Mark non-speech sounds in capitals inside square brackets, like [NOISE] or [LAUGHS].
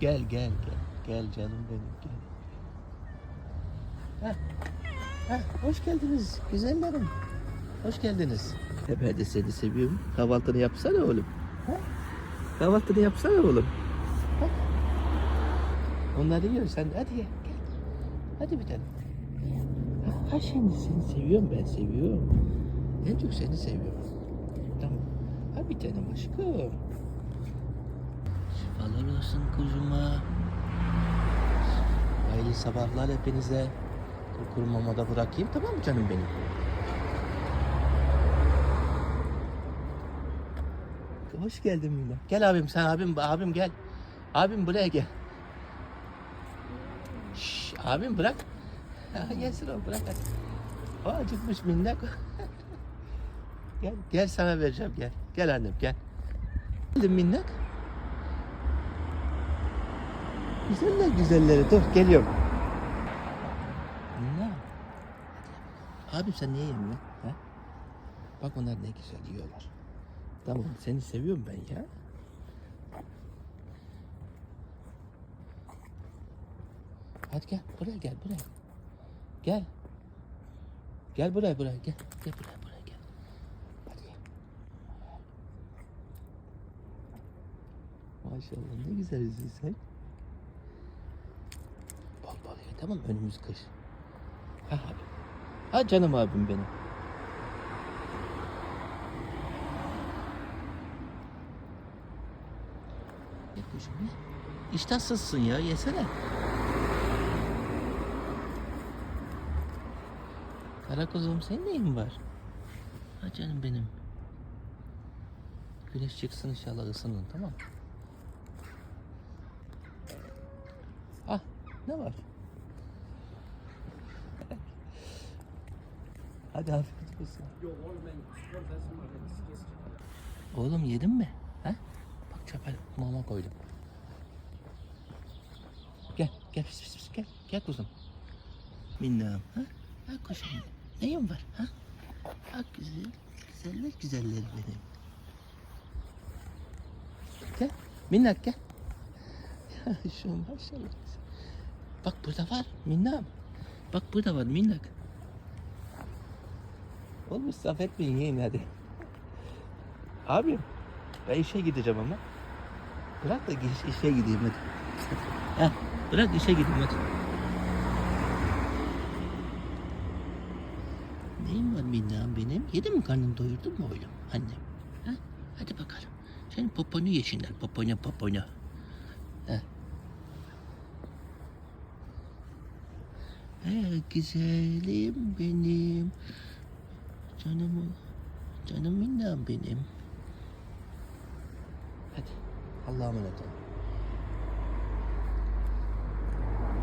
Gel gel gel. Gel canım benim gel. Ha. Ha, hoş geldiniz güzellerim. Hoş geldiniz. Ben de seni seviyorum. Kahvaltını yapsana oğlum. Ha? Kahvaltını yapsana oğlum. Ha? Onları yiyor sen. Hadi gel. gel. Hadi bir tane. Ha, ha şimdi seni seviyorum ben seviyorum. En çok seni seviyorum. Tamam. Ha bir tanem aşkım. Şifalar olsun kuzuma. Hayırlı sabahlar hepinize. Kurumama da bırakayım tamam mı canım benim? Hoş geldin Mina. Gel abim sen abim abim gel. Abim buraya gel. Şş, abim bırak. Gelsin o bırak. O acıkmış minnak. [LAUGHS] gel gel sana vereceğim gel. Gel annem gel. Geldin minnak. Güzeller güzelleri dur geliyorum. Minnak. Abim sen niye yemiyorsun? Ha? Bak onlar ne güzel yiyorlar. Tamam seni seviyorum ben ya. Hadi gel buraya gel buraya. Gel. Gel buraya buraya gel. Gel buraya buraya gel. Hadi gel. Maşallah ne güzel bol ye tamam önümüz kış. Ha abi. Ha canım abim benim. Ye kuşum ye. İştahsızsın ya yesene. Kara kuzum senin neyin var? Ha canım benim. Güneş çıksın inşallah ısının tamam? Ah ne var? Hadi afiyet olsun. Oğlum yedin mi? Ha? Bak çöpe mama koydum. Gel, gel pis pis pis gel. Gel kuzum. Minnam. Ha? Ha kuşum. Neyin var? Ha? Ha güzel. Güzeller güzeller benim. Gel. Minnak gel. Ya [LAUGHS] şu maşallah. Bak burada var minnam. Bak burada var minnak. Oğlum israf etmeyin yiyin hadi. Abi ben işe gideceğim ama. Bırak da iş- işe gideyim hadi. Heh, bırak işe gideyim hadi. Neyim var minnam benim? Yedin mi karnını doyurdun mu oğlum? Annem. Ha? Hadi bakalım. Senin poponu yesinler. Poponu poponu. Ha. He, güzelim benim. Canım, canım minnam benim. Hadi. Allah'a emanet ol.